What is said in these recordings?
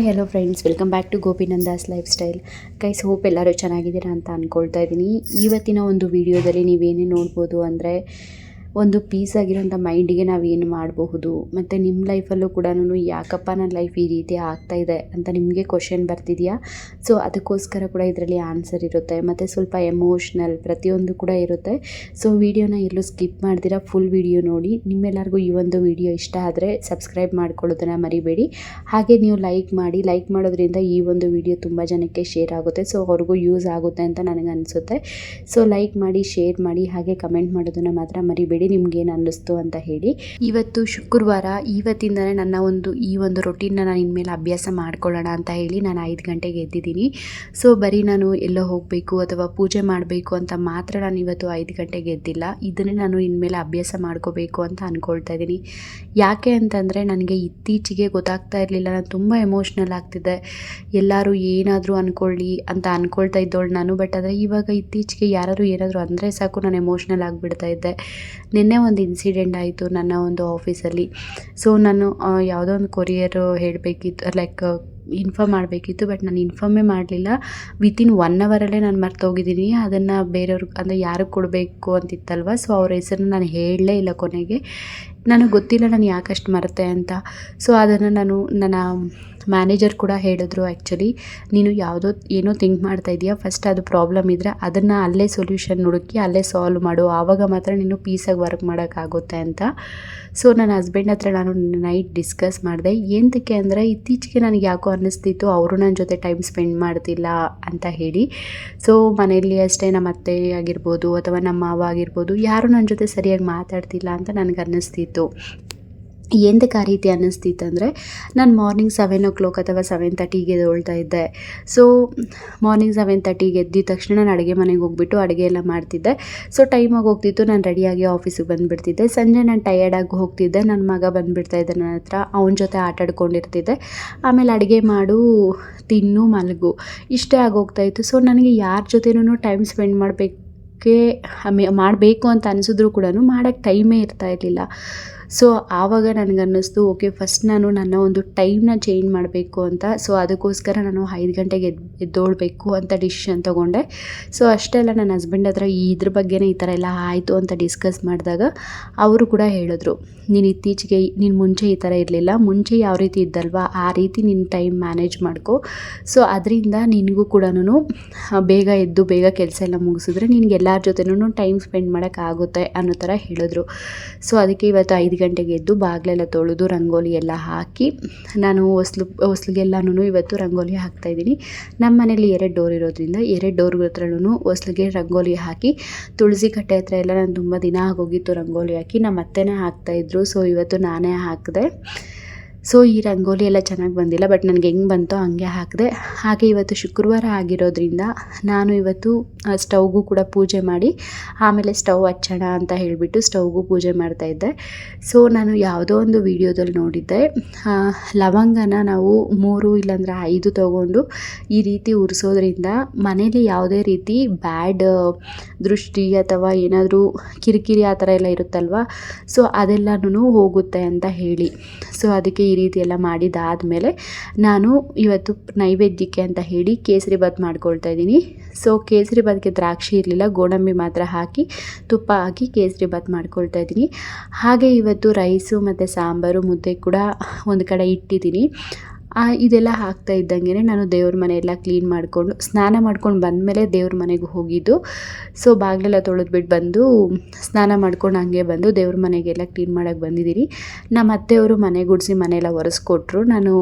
Hi hello friends welcome back to Gopinandas lifestyle guys hope ಎಲ್ಲರೂ ಚೆನ್ನಾಗಿದ್ದೀರಾ ಅಂತ ಅಂದ್ಕೊಳ್ತಾ ಇದ್ದೀನಿ. ಇವತ್ತಿನ ಒಂದು ವಿಡಿಯೋದಲ್ಲಿ ನೀವೇನೇ ನೋಡ್ಬೋದು ಅಂದರೆ ಒಂದು ಪೀಸ್ ಆಗಿರೋಂಥ ಮೈಂಡಿಗೆ ನಾವು ಏನು ಮಾಡಬಹುದು? ಮತ್ತು ನಿಮ್ಮ ಲೈಫಲ್ಲೂ ಕೂಡ ಯಾಕಪ್ಪ ನನ್ನ ಲೈಫ್ ಈ ರೀತಿ ಆಗ್ತಾ ಇದೆ ಅಂತ ನಿಮಗೆ ಕ್ವಶನ್ ಬರ್ತಿದೆಯಾ? ಸೊ ಅದಕ್ಕೋಸ್ಕರ ಕೂಡ ಇದರಲ್ಲಿ ಆನ್ಸರ್ ಇರುತ್ತೆ. ಮತ್ತು ಸ್ವಲ್ಪ ಎಮೋಷ್ನಲ್ ಪ್ರತಿಯೊಂದು ಕೂಡ ಇರುತ್ತೆ. ಸೊ ವಿಡಿಯೋನ ಎಲ್ಲೂ ಸ್ಕಿಪ್ ಮಾಡ್ದಿರಾ ಫುಲ್ ವಿಡಿಯೋ ನೋಡಿ. ನಿಮ್ಮೆಲ್ಲರಿಗೂ ಈ ಒಂದು ವಿಡಿಯೋ ಇಷ್ಟ ಆದರೆ ಸಬ್ಸ್ಕ್ರೈಬ್ ಮಾಡ್ಕೊಳ್ಳೋದನ್ನು ಮರಿಬೇಡಿ. ಹಾಗೆ ನೀವು ಲೈಕ್ ಮಾಡಿ ಲೈಕ್ ಮಾಡೋದ್ರಿಂದ ಈ ಒಂದು ವಿಡಿಯೋ ತುಂಬ ಜನಕ್ಕೆ ಶೇರ್ ಆಗುತ್ತೆ. ಸೊ ಅವ್ರಿಗೂ ಯೂಸ್ ಆಗುತ್ತೆ ಅಂತ ನನಗೆ ಅನಿಸುತ್ತೆ ಸೊ ಲೈಕ್ ಮಾಡಿ ಶೇರ್ ಮಾಡಿ, ಹಾಗೆ ಕಮೆಂಟ್ ಮಾಡೋದನ್ನು ಮಾತ್ರ ಮರಿಬೇಡಿ. ನಿಮ್ಗೇನು ಅನ್ನಿಸ್ತು ಅಂತ ಹೇಳಿ. ಇವತ್ತು ಶುಕ್ರವಾರ ಇವತ್ತಿಂದಲೇ ನನ್ನ ಒಂದು ಈ ಒಂದು ರೊಟೀನ್ನ ನಾನು ಇನ್ಮೇಲೆ ಅಭ್ಯಾಸ ಮಾಡ್ಕೊಳ್ಳೋಣ ಅಂತ ಹೇಳಿ ನಾನು ಐದು ಗಂಟೆಗೆ ಎದ್ದಿದ್ದೀನಿ. ಸೊ ಬರೀ ನಾನು ಎಲ್ಲೋ ಹೋಗಬೇಕು ಅಥವಾ ಪೂಜೆ ಮಾಡಬೇಕು ಅಂತ ಮಾತ್ರ ನಾನು ಇವತ್ತು ಐದು ಗಂಟೆಗೆ ಎದ್ದಿಲ್ಲ. ಇದನ್ನೇ ನಾನು ಇನ್ಮೇಲೆ ಅಭ್ಯಾಸ ಮಾಡ್ಕೋಬೇಕು ಅಂತ ಅಂದ್ಕೊಳ್ತಾ ಇದ್ದೀನಿ. ಯಾಕೆ ಅಂತಂದರೆ ನನಗೆ ಇತ್ತೀಚೆಗೆ ಗೊತ್ತಾಗ್ತಾ ಇರಲಿಲ್ಲ. ನಾನು ತುಂಬ ಎಮೋಷ್ನಲ್ ಆಗ್ತಿದ್ದೆ. ಎಲ್ಲರೂ ಏನಾದರೂ ಅಂದ್ಕೊಳ್ಳಿ ಅಂತ ಅಂದ್ಕೊಳ್ತಾ ಇದ್ದೋಳು ನಾನು. ಬಟ್ ಆದರೆ ಇವಾಗ ಇತ್ತೀಚೆಗೆ ಯಾರಾದರೂ ಏನಾದರೂ ಅಂದರೆ ಸಾಕು. ನಾನು ಎಮೋಷ್ನಲ್ ಆಗಿಬಿಡ್ತಾ ಇದ್ದೆ. ನಿನ್ನೆ ಒಂದು ಇನ್ಸಿಡೆಂಟ್ ಆಯಿತು ನನ್ನ ಒಂದು ಆಫೀಸಲ್ಲಿ ಸೊ ನಾನು ಯಾವುದೋ ಒಂದು ಕೊರಿಯರ್ ಹೇಳಬೇಕಿತ್ತು ಲೈಕ್ ಇನ್ಫಾರ್ಮ್ ಮಾಡಬೇಕಿತ್ತು ಬಟ್ ನಾನು ಇನ್ಫಾರ್ಮೇ ಮಾಡಲಿಲ್ಲ. ವಿತಿನ್ ಒನ್ ಅವರಲ್ಲೇ ನಾನು ಮರ್ತೋಗಿದ್ದೀನಿ. ಅದನ್ನು ಬೇರೆಯವ್ರಿಗೆ ಅಂದರೆ ಯಾರಿಗೆ ಕೊಡಬೇಕು ಅಂತಿತ್ತಲ್ವ? ಸೊ ಅವ್ರ ಹೆಸರನ್ನ ನಾನು ಹೇಳಲೇ ಇಲ್ಲ ಕೊನೆಗೆ. ನನಗೆ ಗೊತ್ತಿಲ್ಲ ನಾನು ಯಾಕಷ್ಟು ಮರೆತೆ ಅಂತ. ಸೊ ಅದನ್ನು ನಾನು ನನ್ನ ಮ್ಯಾನೇಜರ್ ಕೂಡ ಹೇಳಿದ್ರು ಆ್ಯಕ್ಚುಲಿ ನೀನು ಯಾವುದೋ ಏನೋ ಥಿಂಕ್ ಮಾಡ್ತಾ ಇದೆಯಾ? ಫಸ್ಟ್ ಅದು ಪ್ರಾಬ್ಲಮ್ ಇದ್ದರೆ ಅದನ್ನು ಅಲ್ಲೇ ಸೊಲ್ಯೂಷನ್ ಹುಡುಕಿ ಅಲ್ಲೇ ಸಾಲ್ವ್ ಮಾಡು. ಆವಾಗ ಮಾತ್ರ ನೀನು ಪೀಸಾಗಿ ವರ್ಕ್ ಮಾಡೋಕ್ಕಾಗುತ್ತೆ ಅಂತ. ಸೊ ನನ್ನ ಹಸ್ಬೆಂಡ್ ಹತ್ರ ನಾನು ನೈಟ್ ಡಿಸ್ಕಸ್ ಮಾಡಿದೆ. ಏನಕ್ಕೆ ಅಂದರೆ ಇತ್ತೀಚೆಗೆ ನನಗೆ ಯಾಕೋ ಅನ್ನಿಸ್ತಿತ್ತು, ಅವರು ನನ್ನ ಜೊತೆ ಟೈಮ್ ಸ್ಪೆಂಡ್ ಮಾಡ್ತಿಲ್ಲ ಅಂತ ಹೇಳಿ. ಸೊ ಮನೆಯಲ್ಲಿ ಅಷ್ಟೇ ನಮ್ಮ ಅತ್ತೆ ಆಗಿರ್ಬೋದು ಅಥವಾ ನಮ್ಮ ಮಾವ ಆಗಿರ್ಬೋದು, ಯಾರು ನನ್ನ ಜೊತೆ ಸರಿಯಾಗಿ ಮಾತಾಡ್ತಿಲ್ಲ ಅಂತ ನನಗೆ ಅನ್ನಿಸ್ತಿತ್ತು. ಎಂತಕ್ಕೆ ಆ ರೀತಿ ಅನ್ನಿಸ್ತಿತ್ತು ಅಂದರೆ, ನಾನು ಮಾರ್ನಿಂಗ್ ಸೆವೆನ್ ಓ ಕ್ಲಾಕ್ ಅಥವಾ ಸೆವೆನ್ ತರ್ಟಿಗೆ ಎದ್ದೇಳ್ತಾ ಇದ್ದೆ. ಸೊ ಮಾರ್ನಿಂಗ್ ಸೆವೆನ್ ತರ್ಟಿಗೆ ಎದ್ದಿದ ತಕ್ಷಣ ನಾನು ಅಡುಗೆ ಮನೆಗೆ ಹೋಗ್ಬಿಟ್ಟು ಅಡುಗೆ ಎಲ್ಲ ಮಾಡ್ತಿದ್ದೆ. ಸೊ ಟೈಮಾಗಿ ಹೋಗ್ತಿತ್ತು, ನಾನು ರೆಡಿಯಾಗಿ ಆಫೀಸಿಗೆ ಬಂದುಬಿಡ್ತಿದ್ದೆ. ಸಂಜೆ ನಾನು ಟಯರ್ಡಾಗಿ ಹೋಗ್ತಿದ್ದೆ. ನನ್ನ ಮಗ ಬಂದುಬಿಡ್ತಾ ಇದ್ದೆ ನನ್ನ ಹತ್ರ, ಅವನ ಜೊತೆ ಆಟ ಆಡ್ಕೊಂಡಿರ್ತಿದ್ದೆ. ಆಮೇಲೆ ಅಡುಗೆ ಮಾಡು, ತಿನ್ನು, ಮಲಗು. ಇಷ್ಟೇ ಆಗೋಗ್ತಾಯಿತ್ತು ಸೊ ನನಗೆ ಯಾರ ಜೊತೆನೂ ಟೈಮ್ ಸ್ಪೆಂಡ್ ಮಾಡಬೇಕೆ ಮಾಡಬೇಕು ಅಂತ ಅನಿಸಿದ್ರು ಕೂಡ ಮಾಡೋಕ್ಕೆ ಟೈಮೇ ಇರ್ತಾ ಇರಲಿಲ್ಲ. ಸೊ ಆವಾಗ ನನಗನ್ನಿಸ್ತು ಓಕೆ ಫಸ್ಟ್ ನಾನು ನನ್ನ ಒಂದು ಟೈಮ್ನ ಚೇಂಜ್ ಮಾಡಬೇಕು ಅಂತ. ಸೊ ಅದಕ್ಕೋಸ್ಕರ ನಾನು ಐದು ಗಂಟೆಗೆ ಎದ್ದು ಎದ್ದೋಳ್ಬೇಕು ಅಂತ ಡಿಸಿಷನ್ ತೊಗೊಂಡೆ. ಸೊ ಅಷ್ಟೇ ಅಲ್ಲ ನನ್ನ ಹಸ್ಬೆಂಡ್ ಹತ್ರ ಇದ್ರ ಬಗ್ಗೆನೇ ಈ ಥರ ಎಲ್ಲ ಆಯಿತು ಅಂತ ಡಿಸ್ಕಸ್ ಮಾಡಿದಾಗ ಅವರು ಕೂಡ ಹೇಳಿದ್ರು, ನೀನು ಇತ್ತೀಚೆಗೆ ನೀನು ಮುಂಚೆ ಈ ಥರ ಇರಲಿಲ್ಲ, ಮುಂಚೆ ಯಾವ ರೀತಿ ಇದ್ದಲ್ವಾ, ಆ ರೀತಿ ನಿನ್ನ ಟೈಮ್ ಮ್ಯಾನೇಜ್ ಮಾಡ್ಕೊ. ಸೊ ಅದರಿಂದ ನಿನಗೂ ಕೂಡ ಬೇಗ ಎದ್ದು, ಬೇಗ ಕೆಲಸ ಎಲ್ಲ ಮುಗಿಸಿದ್ರೆ ನಿನ್ಗೆ ಎಲ್ಲರ ಜೊತೆನೂ ಟೈಮ್ ಸ್ಪೆಂಡ್ ಮಾಡೋಕ್ಕಾಗುತ್ತೆ ಅನ್ನೋ ಥರ ಹೇಳಿದ್ರು. ಸೊ ಅದಕ್ಕೆ ಇವತ್ತು ಐದು ಗಂಟೆಗೆ ಎದ್ದು ಬಾಗಿಲೆಲ್ಲ ತೊಳೆದು ರಂಗೋಲಿ ಎಲ್ಲ ಹಾಕಿ, ನಾನು ಹೊಸ್ಲು ಹೊಸ್ಲಿಗೆಲ್ಲನೂ ಇವತ್ತು ರಂಗೋಲಿ ಹಾಕ್ತಾಯಿದ್ದೀನಿ ನಮ್ಮ ಮನೇಲಿ ಎರಡು ಡೋರ್ ಇರೋದ್ರಿಂದ ಎರಡು ಡೋರ್ ಹತ್ರನೂ ಹೊಸ್ಲಿಗೆ ರಂಗೋಲಿ ಹಾಕಿ, ತುಳಸಿ ಕಟ್ಟೆ ಹತ್ರ ಎಲ್ಲ ನಾನು ತುಂಬ ದಿನ ಆಗೋಗಿತ್ತು ರಂಗೋಲಿ ಹಾಕಿ ನಮ್ಮ ಅತ್ತೆನೇ ಹಾಕ್ತಾಯಿದ್ರು ಸೊ ಇವತ್ತು ನಾನೇ ಹಾಕಿದೆ. ಸೊ, ಈ ರಂಗೋಲಿ ಎಲ್ಲ ಚೆನ್ನಾಗಿ ಬಂದಿಲ್ಲ, ಬಟ್ ನನಗೆ ಹೆಂಗೆ ಬಂತೋ ಹಂಗೆ ಹಾಕಿದೆ. ಹಾಗೆ ಇವತ್ತು ಶುಕ್ರವಾರ ಆಗಿರೋದ್ರಿಂದ ನಾನು ಇವತ್ತು ಸ್ಟವ್ಗೂ ಕೂಡ ಪೂಜೆ ಮಾಡಿ, ಆಮೇಲೆ ಸ್ಟವ್ ಹಚ್ಚೋಣ ಅಂತ ಹೇಳಿಬಿಟ್ಟು ಸ್ಟವ್ಗೂ ಪೂಜೆ ಮಾಡ್ತಾಯಿದ್ದೆ ಸೊ, ನಾನು ಯಾವುದೋ ಒಂದು ವಿಡಿಯೋದಲ್ಲಿ ನೋಡಿದ್ದೆ ಲವಂಗನ ನಾವು ಮೂರು ಇಲ್ಲಾಂದ್ರೆ ಐದು ತಗೊಂಡು ಈ ರೀತಿ ಉರಿಸೋದ್ರಿಂದ ಮನೇಲಿ ಯಾವುದೇ ರೀತಿ ಬ್ಯಾಡ್ ದೃಷ್ಟಿ ಅಥವಾ ಏನಾದರೂ ಕಿರಿಕಿರಿ ಆ ಥರ ಎಲ್ಲ ಇರುತ್ತಲ್ವ, ಸೊ ಅದೆಲ್ಲನೂ ಹೋಗುತ್ತೆ ಅಂತ ಹೇಳಿ. ಸೊ, ಅದಕ್ಕೆ ಈ ರೀತಿ ಎಲ್ಲ ಮಾಡಿದ್ದಾದಮೇಲೆ ನಾನು ಇವತ್ತು ನೈವೇದ್ಯಕ್ಕೆ ಅಂತ ಹೇಳಿ ಕೇಸರಿ ಬಾತ್ ಮಾಡ್ಕೊಳ್ತಾ ಇದ್ದೀನಿ. ಸೊ ಕೇಸರಿ ಬಾತ್ಗೆ ದ್ರಾಕ್ಷಿ ಇರಲಿಲ್ಲ, ಗೋಡಂಬಿ ಮಾತ್ರ ಹಾಕಿ, ತುಪ್ಪ ಹಾಕಿ ಕೇಸರಿ ಬಾತ್ ಮಾಡ್ಕೊಳ್ತಾ ಇದ್ದೀನಿ. ಹಾಗೆ ಇವತ್ತು ರೈಸು ಮತ್ತು ಸಾಂಬಾರು, ಮುದ್ದೆ ಕೂಡ ಒಂದು ಕಡೆ ಇಟ್ಟಿದ್ದೀನಿ. ಆ, ಇದೆಲ್ಲ ಹಾಕ್ತಾ ಇದ್ದಂಗೆ ನಾನು ದೇವ್ರ ಮನೆ ಎಲ್ಲ ಕ್ಲೀನ್ ಮಾಡಿಕೊಂಡು ಸ್ನಾನ ಮಾಡ್ಕೊಂಡು ಬಂದಮೇಲೆ ದೇವ್ರ ಮನೆಗೆ ಹೋಗಿದ್ದು. ಸೊ ಬಾಗಿಲೆಲ್ಲ ತೊಳೆದ್ಬಿಟ್ಟು ಬಂದು ಸ್ನಾನ ಮಾಡ್ಕೊಂಡು ಹಂಗೆ ಬಂದು ದೇವ್ರ ಮನೆಗೆಲ್ಲ ಕ್ಲೀನ್ ಮಾಡೋಕ್ಕೆ ಬಂದಿದ್ದೀನಿ. ನಮ್ಮ ಅತ್ತೆಯವರು ಮನೆ ಗುಡಿಸಿ ಮನೆಯೆಲ್ಲ ಒರೆಸ್ಕೊಟ್ರು. ನಾನು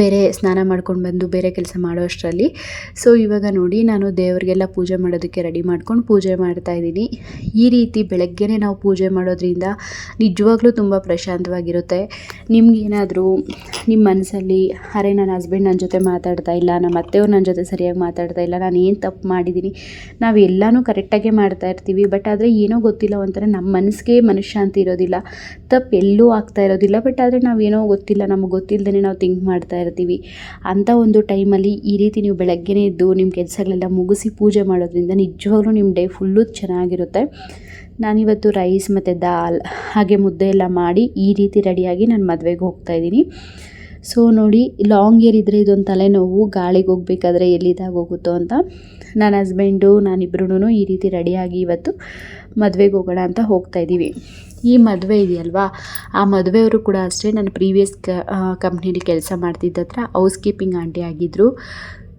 ಬೇರೆ ಸ್ನಾನ ಮಾಡ್ಕೊಂಡು ಬಂದು ಬೇರೆ ಕೆಲಸ ಮಾಡೋ ಅಷ್ಟರಲ್ಲಿ ಸೊ ಇವಾಗ ನೋಡಿ ನಾನು ದೇವರಿಗೆಲ್ಲ ಪೂಜೆ ಮಾಡೋದಕ್ಕೆ ರೆಡಿ ಮಾಡ್ಕೊಂಡು ಪೂಜೆ ಮಾಡ್ತಾ ಇದ್ದೀನಿ. ಈ ರೀತಿ ಬೆಳಗ್ಗೆನೇ ನಾವು ಪೂಜೆ ಮಾಡೋದ್ರಿಂದ ನಿಜವಾಗ್ಲೂ ತುಂಬ ಪ್ರಶಾಂತವಾಗಿರುತ್ತೆ. ನಿಮಗೇನಾದರೂ ನಿಮ್ಮ ಮನಸ್ಸಲ್ಲಿ, ಅರೆ, ನನ್ನ ಹಸ್ಬೆಂಡ್ ನನ್ನ ಜೊತೆ ಮಾತಾಡ್ತಾ ಇಲ್ಲ, ನಮ್ಮ ಅತ್ತೆಯವ್ರು ನನ್ನ ಜೊತೆ ಸರಿಯಾಗಿ ಮಾತಾಡ್ತಾ ಇಲ್ಲ, ನಾನು ಏನು ತಪ್ಪು ಮಾಡಿದ್ದೀನಿ? ನಾವು ಎಲ್ಲನೂ ಕರೆಕ್ಟಾಗೇ ಮಾಡ್ತಾ ಇರ್ತೀವಿ. ಬಟ್ ಆದರೆ ಏನೋ ಗೊತ್ತಿಲ್ಲ, ಒಂಥರ ನಮ್ಮ ಮನಸ್ಸಿಗೆ ಮನಃಶಾಂತಿ ಇರೋದಿಲ್ಲ. ತಪ್ಪು ಎಲ್ಲೂ ಆಗ್ತಾ ಇರೋದಿಲ್ಲ. ಬಟ್ ಆದರೆ ನಾವೇನೋ ಗೊತ್ತಿಲ್ಲ, ನಮಗೆ ಗೊತ್ತಿಲ್ಲದೇ ನಾವು ಥಿಂಕ್ ಮಾಡ್ತಾ ಇರ್ತೀವಿ. ಅಂಥ ಒಂದು ಟೈಮಲ್ಲಿ ಈ ರೀತಿ ನೀವು ಬೆಳಗ್ಗೆನೇ ಎದ್ದು ನಿಮ್ಮ ಕೆಲಸಗಳೆಲ್ಲ ಮುಗಿಸಿ ಪೂಜೆ ಮಾಡೋದ್ರಿಂದ ನಿಜವಾಗ್ಲೂ ನಿಮ್ಮ ಡೇ ಫುಲ್ಲು ಚೆನ್ನಾಗಿರುತ್ತೆ. ನಾನಿವತ್ತು ರೈಸ್ ಮತ್ತು ದಾಲ್ ಹಾಗೆ ಮುದ್ದೆ ಎಲ್ಲ ಮಾಡಿ ಈ ರೀತಿ ರೆಡಿಯಾಗಿ ನಾನು ಮದುವೆಗೆ ಹೋಗ್ತಾಯಿದ್ದೀನಿ ಸೊ ನೋಡಿ ಲಾಂಗ್ ಏರ್ ಇದ್ದರೆ ಇದೊಂದು ತಲೆನೋವು, ಗಾಳಿಗೆ ಹೋಗ್ಬೇಕಾದ್ರೆ ಎಲ್ಲಿದಾಗ ಹೋಗುತ್ತೋ ಅಂತ. ನನ್ನ ಹಸ್ಬೆಂಡು ನಾನಿಬ್ರು ಈ ರೀತಿ ರೆಡಿಯಾಗಿ ಇವತ್ತು ಮದುವೆಗೆ ಹೋಗೋಣ ಅಂತ ಹೋಗ್ತಾ ಇದ್ದೀವಿ ಈ ಮದುವೆ ಇದೆಯಲ್ವಾ? ಆ ಮದುವೆಯವರು ಕೂಡ ಅಷ್ಟೇ ನಾನು ಪ್ರೀವಿಯಸ್ ಕಂಪ್ನೀಲಿ ಕೆಲಸ ಮಾಡ್ತಿದ್ದ ಹತ್ರ ಹೌಸ್ ಕೀಪಿಂಗ್ ಆಂಟಿ ಆಗಿದ್ದರು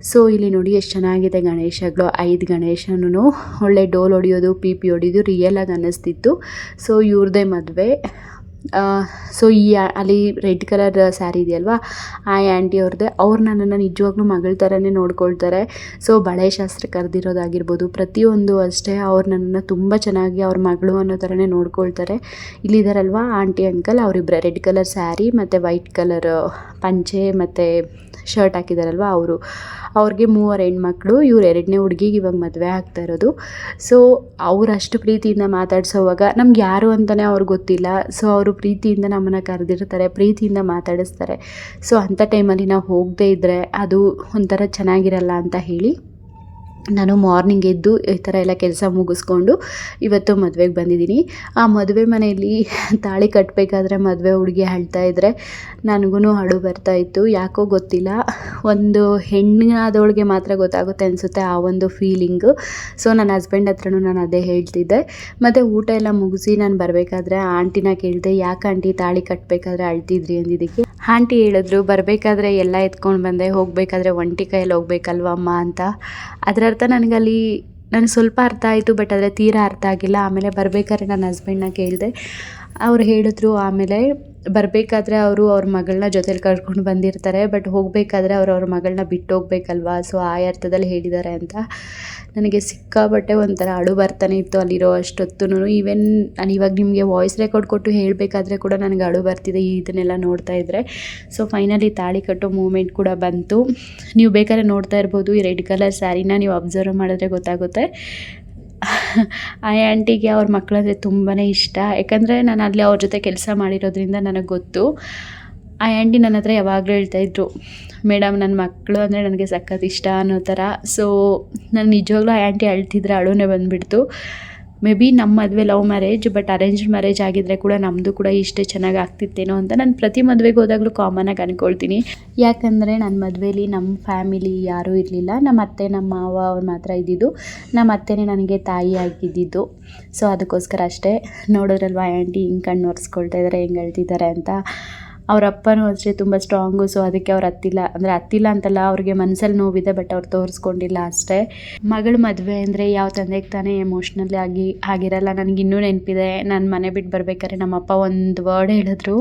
ಸೊ ಇಲ್ಲಿ ನೋಡಿ ಎಷ್ಟು ಚೆನ್ನಾಗಿದೆ ಗಣೇಶಗಳು ಐದು ಗಣೇಶನೂ ಒಳ್ಳೆ ಡೋಲ್ ಹೊಡಿಯೋದು, ಪಿ ಪಿ ಹೊಡಿಯೋದು ರಿಯಲ್ ಆಗಿ ಅನ್ನಿಸ್ತಿತ್ತು. ಸೊ ಇವ್ರದ್ದೇ ಮದುವೆ. ಸೊ ಈ ಅಲ್ಲಿ ರೆಡ್ ಕಲರ್ ಸ್ಯಾರಿ ಇದೆಯಲ್ವಾ? ಆ ಆಂಟಿ ಅವ್ರದ್ದೇ ಅವ್ರು ನನ್ನನ್ನು ನಿಜವಾಗ್ಲೂ ಮಗಳ ಥರನೇ ನೋಡ್ಕೊಳ್ತಾರೆ. ಸೊ ಬಳೆ ಶಾಸ್ತ್ರ ಕರೆದಿರೋದಾಗಿರ್ಬೋದು, ಪ್ರತಿಯೊಂದು ಅಷ್ಟೇ ಅವ್ರು ನನ್ನನ್ನು ತುಂಬ ಚೆನ್ನಾಗಿ ಅವ್ರ ಮಗಳು ಅನ್ನೋ ಥರನೇ ನೋಡ್ಕೊಳ್ತಾರೆ. ಇಲ್ಲಿದ್ದಾರಲ್ವಾ ಆಂಟಿ ಅಂಕಲ್ ಅವರಿಬ್ಬರೇ ರೆಡ್ ಕಲರ್ ಸ್ಯಾರಿ ಮತ್ತು ವೈಟ್ ಕಲರ್ ಪಂಚೆ ಮತ್ತು ಶರ್ಟ್ ಹಾಕಿದಾರಲ್ವ ಅವರು. ಅವ್ರಿಗೆ ಮೂವರು ಹೆಣ್ಮಕ್ಳು, ಇವ್ರು ಎರಡನೇ ಹುಡುಗಿಗೆ ಇವಾಗ ಮದುವೆ ಆಗ್ತಾ ಇರೋದು. ಸೊ ಅವ್ರು ಅಷ್ಟು ಪ್ರೀತಿಯಿಂದ ಮಾತಾಡಿಸೋವಾಗ ನಮ್ಗೆ ಯಾರು ಅಂತಲೇ ಅವ್ರಿಗೆ ಗೊತ್ತಿಲ್ಲ. ಸೊ ಅವರು ಪ್ರೀತಿಯಿಂದ ನಮ್ಮನ್ನು ಕರೆದಿರ್ತಾರೆ, ಪ್ರೀತಿಯಿಂದ ಮಾತಾಡಿಸ್ತಾರೆ. ಸೊ ಅಂಥ ಟೈಮಲ್ಲಿ ನಾವು ಹೋಗದೇ ಇದ್ದರೆ ಅದು ಒಂಥರ ಚೆನ್ನಾಗಿರಲ್ಲ ಅಂತ ಹೇಳಿ ನಾನು ಮಾರ್ನಿಂಗ್ ಎದ್ದು ಈ ಥರ ಎಲ್ಲ ಕೆಲಸ ಮುಗಿಸ್ಕೊಂಡು ಇವತ್ತು ಮದುವೆಗೆ ಬಂದಿದ್ದೀನಿ. ಆ ಮದುವೆ ಮನೆಯಲ್ಲಿ ತಾಳಿ ಕಟ್ಟಬೇಕಾದ್ರೆ ಮದುವೆ ಹುಡುಗಿ ಅಳ್ತಾ ಇದ್ದರೆ ನನಗೂ ಅಳು ಬರ್ತಾ ಇತ್ತು. ಯಾಕೋ ಗೊತ್ತಿಲ್ಲ. ಒಂದು ಹೆಣ್ಣಾದವಳಿಗೆ ಮಾತ್ರ ಗೊತ್ತಾಗುತ್ತೆ ಅನಿಸುತ್ತೆ ಆ ಒಂದು ಫೀಲಿಂಗು ಸೊ ನನ್ನ ಹಸ್ಬೆಂಡ್ ಹತ್ರನೂ ನಾನು ಅದೇ ಹೇಳ್ತಿದ್ದೆ. ಮತ್ತು ಊಟ ಎಲ್ಲ ಮುಗಿಸಿ ನಾನು ಬರಬೇಕಾದ್ರೆ ಆಂಟಿನ ಕೇಳಿದೆ, ಯಾಕೆ ಆಂಟಿ ತಾಳಿ ಕಟ್ಟಬೇಕಾದ್ರೆ ಅಳ್ತಿದ್ರಿ? ಅಂದಿದ್ದಕ್ಕೆ. ಆಂಟಿ ಹೇಳಿದ್ರು, ಬರಬೇಕಾದ್ರೆ ಎಲ್ಲ ಎತ್ಕೊಂಡು ಬಂದೆ, ಹೋಗಬೇಕಾದ್ರೆ ಒಂಟಿ ಕೈಯಲ್ಲಿ ಹೋಗ್ಬೇಕಲ್ವ ಅಮ್ಮ? ಅಂತ. ಅದರ ಅರ್ಥ, ನನಗಲ್ಲಿ ನನಗೆ ಸ್ವಲ್ಪ ಅರ್ಥ ಆಯಿತು ಬಟ್ ಆದರೆ ತೀರಾ ಅರ್ಥ ಆಗಿಲ್ಲ. ಆಮೇಲೆ ಬರಬೇಕಾದ್ರೆ ನನ್ನ ಹಸ್ಬೆಂಡ್ನ ಕೇಳಿದೆ. ಅವ್ರು ಹೇಳಿದ್ರು ಆಮೇಲೆ ಬರಬೇಕಾದ್ರೆ ಅವರು ಅವ್ರ ಮಗಳನ್ನ ಜೊತೇಲಿ ಕರ್ಕೊಂಡು ಬಂದಿರ್ತಾರೆ ಬಟ್ ಹೋಗಬೇಕಾದ್ರೆ ಅವ್ರು ಅವ್ರ ಮಗಳನ್ನ ಬಿಟ್ಟು ಹೋಗ್ಬೇಕಲ್ವಾ ಸೊ ಆ ಅರ್ಥದಲ್ಲಿ ಹೇಳಿದ್ದಾರೆ ಅಂತ. ನನಗೆ ಸಿಕ್ಕಾಬಟ್ಟೆ ಒಂಥರ ಅಳು ಬರ್ತಾನೆ ಇತ್ತು ಅಲ್ಲಿರೋ ಅಷ್ಟೊತ್ತು ಈವನ್ ನಾನು ಇವಾಗ ನಿಮಗೆ ವಾಯ್ಸ್ ರೆಕಾರ್ಡ್ ಕೊಟ್ಟು ಹೇಳಬೇಕಾದ್ರೆ ಕೂಡ ನನಗೆ ಅಳು ಬರ್ತಿದೆ ಇದನ್ನೆಲ್ಲ ನೋಡ್ತಾ ಇದ್ದರೆ ಸೊ ಫೈನಲಿ ತಾಳಿ ಕಟ್ಟೋ ಮೂಮೆಂಟ್ ಕೂಡ ಬಂತು. ನೀವು ಬೇಕಾದ್ರೆ ನೋಡ್ತಾ ಇರ್ಬೋದು ಈ ರೆಡ್ ಕಲರ್ ಸ್ಯಾರಿನ ನೀವು ಅಬ್ಸರ್ವ್ ಮಾಡಿದ್ರೆ ಗೊತ್ತಾಗುತ್ತೆ. ಆ ಆಂಟಿಗೆ ಅವ್ರ ಮಕ್ಕಳಂದರೆ ತುಂಬಾ ಇಷ್ಟ. ಯಾಕಂದರೆ ನಾನು ಅಲ್ಲಿ ಅವ್ರ ಜೊತೆ ಕೆಲಸ ಮಾಡಿರೋದ್ರಿಂದ ನನಗೆ ಗೊತ್ತು. ಆ ಆಂಟಿ ನನ್ನ ಹತ್ರ ಯಾವಾಗಲೂ ಹೇಳ್ತಾಯಿದ್ರು ಮೇಡಮ್ ನನ್ನ ಮಕ್ಕಳು ಅಂದರೆ ನನಗೆ ಸಖತ್ ಇಷ್ಟ ಅನ್ನೋ ಥರ ಸೊ ನಾನು ನಿಜವಾಗ್ಲೂ ಆ ಆಂಟಿ ಅಳ್ತಿದ್ರೆ ಅಳುನೇ ಬಂದುಬಿಡ್ತು. ಮೇ ಬಿ ನಮ್ಮ ಮದುವೆ love marriage but arrange marriage ಆಗಿದ್ರೆ ಕೂಡ ನಮ್ಮದು ಕೂಡ ಇಷ್ಟೇ ಚೆನ್ನಾಗಿ ಆಗ್ತಿತ್ತೇನೋ ಅಂತ ನಾನು ಪ್ರತಿ ಮದುವೆಗೆ ಹೋದಾಗಲೂ ಆಗಿ ಅನ್ಕೊಳ್ತೀನಿ. ಯಾಕಂದರೆ ನನ್ನ ಮದುವೆಲಿ ನಮ್ಮ ಫ್ಯಾಮಿಲಿ ಯಾರೂ ಇರಲಿಲ್ಲ. ನಮ್ಮ ಅತ್ತೆ ನಮ್ಮ ಮಾವ ಅವ್ರು ಮಾತ್ರ ಇದ್ದಿದ್ದು. ನಮ್ಮ ಅತ್ತೆನೇ ನನಗೆ ತಾಯಿ ಆಗಿದ್ದಿದ್ದು. ಸೊ ಅದಕ್ಕೋಸ್ಕರ ಅಷ್ಟೇ ನೋಡೋದ್ರಲ್ವ, ಆಂಟಿ ಹಿಂಗೆ ಕಣ್ಣು ಒರೆಸ್ಕೊಳ್ತಾ ಇದ್ದಾರೆ ಹೆಂಗೆ ಹೇಳ್ತಿದ್ದಾರೆ ಅಂತ. ಅವ್ರ ಅಪ್ಪನೂ ಅಷ್ಟೇ ತುಂಬ ಸ್ಟ್ರಾಂಗು ಸೊ ಅದಕ್ಕೆ ಅವ್ರು ಅತ್ತಿಲ್ಲ ಅಂದರೆ ಅತ್ತಿಲ್ಲ ಅಂತಲ್ಲ, ಅವ್ರಿಗೆ ಮನಸ್ಸಲ್ಲಿ ನೋವಿದೆ ಬಟ್ ಅವ್ರು ತೋರಿಸ್ಕೊಂಡಿಲ್ಲ ಅಷ್ಟೇ. ಮಗಳ ಮದುವೆ ಅಂದರೆ ಯಾವ ತಂದೆಗೆ ತಾನೇ ಎಮೋಷ್ನಲಿ ಆಗಿ, ಆಗಿರಲ್ಲ. ನನಗೆ ಇನ್ನೂ ನೆನಪಿದೆ. ನಾನು ಮನೆ ಬಿಟ್ಟು ಬರ್ಬೇಕಾದ್ರೆ ನಮ್ಮಪ್ಪ ಒಂದು ವರ್ಡ್ ಹೇಳಿದ್ರು.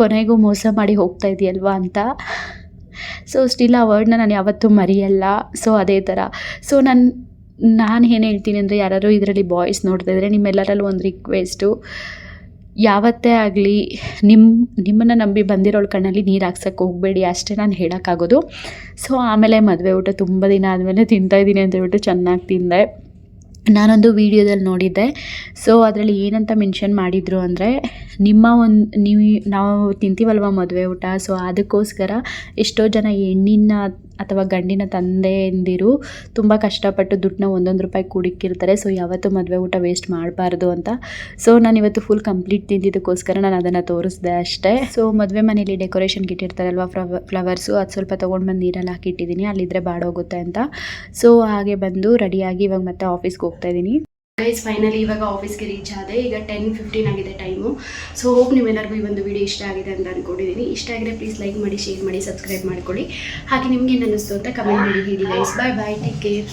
ಕೊನೆಗೂ ಮೋಸ ಮಾಡಿ ಹೋಗ್ತಾ ಇದೆಯಲ್ವಾ ಅಂತ. ಸೊ ಸ್ಟಿಲ್ ಆ ವರ್ಡ್ನ ನಾನು ಯಾವತ್ತೂ ಮರೆಯಲ್ಲ. ಸೊ ಅದೇ ಥರ ಸೊ ನಾನು ನಾನು ಏನು ಹೇಳ್ತೀನಿ ಅಂದರೆ ಯಾರಾದರೂ ಇದರಲ್ಲಿ ಬಾಯ್ಸ್ ನೋಡ್ತಾ ಇದ್ದರೆ ನಿಮ್ಮೆಲ್ಲರಲ್ಲೂ ಒಂದು ರಿಕ್ವೆಸ್ಟು ಯಾವತ್ತೇ ಆಗಲಿ ನಿಮ್ಮ ನಿಮ್ಮನ್ನು ನಂಬಿ ಬಂದಿರೋಳ ಕಣ್ಣಲ್ಲಿ ನೀರು ಹಾಕ್ಸಕ್ಕೆ ಹೋಗಬೇಡಿ, ಅಷ್ಟೇ ನಾನು ಹೇಳೋಕ್ಕಾಗೋದು. ಸೊ ಆಮೇಲೆ ಮದುವೆ ಊಟ ತುಂಬ ದಿನ ಆದಮೇಲೆ ತಿಂತಾಯಿದ್ದೀನಿ ಅಂತ ಹೇಳ್ಬಿಟ್ಟು ಚೆನ್ನಾಗಿ ತಿಂದೆ. ನಾನೊಂದು ವೀಡಿಯೋದಲ್ಲಿ ನೋಡಿದ್ದೆ. ಸೊ ಅದರಲ್ಲಿ ಏನಂತ ಮೆನ್ಷನ್ ಮಾಡಿದರು ಅಂದರೆ, ನಿಮ್ಮ ಒಂದು, ನೀವು, ನಾವು ತಿಂತೀವಲ್ವ ಮದುವೆ ಊಟ? ಸೊ ಅದಕ್ಕೋಸ್ಕರ ಎಷ್ಟೋ ಜನ ಹೆಣ್ಣಿನ ಅಥವಾ ಗಂಡಿನ ತಂದೆಯಂದಿರು ತುಂಬ ಕಷ್ಟಪಟ್ಟು ದುಡ್ಡನ್ನ ಒಂದೊಂದು ರೂಪಾಯಿ ಕೂಡಿಕ್ಕಿರ್ತಾರೆ. ಸೊ ಯಾವತ್ತೂ ಮದುವೆ ಊಟ ವೇಸ್ಟ್ ಮಾಡಬಾರ್ದು ಅಂತ. ಸೊ ನಾನು ಇವತ್ತು ಫುಲ್ ಕಂಪ್ಲೀಟ್ ತಿಂದಿದ್ದಕ್ಕೋಸ್ಕರ ನಾನು ಅದನ್ನು ತೋರಿಸ್ದೆ ಅಷ್ಟೇ. ಸೊ ಮದುವೆ ಮನೇಲಿ ಡೆಕೋರೇಷನ್ಗೆ ಇಟ್ಟಿರ್ತಾರಲ್ವ ಫ್ಲವರ್ಸು ಅದು ಸ್ವಲ್ಪ ತೊಗೊಂಡು ಬಂದು ನೀರಲ್ಲಿ ಹಾಕಿಟ್ಟಿದ್ದೀನಿ ಅಲ್ಲಿದ್ದರೆ ಬಾಡೋಗುತ್ತೆ ಅಂತ. ಸೊ ಹಾಗೆ ಬಂದು ರೆಡಿಯಾಗಿ ಇವಾಗ ಮತ್ತೆ ಆಫೀಸ್ಗೆ ಹೋಗ್ತಾ ಇದ್ದೀನಿ ಗೈಸ್ ಫೈನಲಿ ಇವಾಗ ಆಫೀಸ್ಗೆ ರೀಚ್ ಆದೆ. ಈಗ ಟೆನ್ ಫಿಫ್ಟೀನ್ ಆಗಿದೆ ಟೈಮು ಸೊ ಹೋಪ್ ನಿಮ್ಮೆಲ್ಲರಿಗೂ ಈ ಒಂದು ವಿಡಿಯೋ ಇಷ್ಟ ಆಗಿದೆ ಅಂತ ಅಂದ್ಕೊಂಡಿದ್ದೀನಿ ಇಷ್ಟ ಆಗಿದೆ ಪ್ಲೀಸ್ ಲೈಕ್ ಮಾಡಿ ಶೇರ್ ಮಾಡಿ ಸಬ್ಸ್ಕ್ರೈಬ್ ಮಾಡ್ಕೊಳ್ಳಿ. ಹಾಗೆ ನಿಮ್ಗೆ ಏನು ಅನ್ನಿಸ್ತು ಅಂತ ಕಮೆಂಟ್ ಮಾಡಿ ಹೇಳಿ guys bye bye take care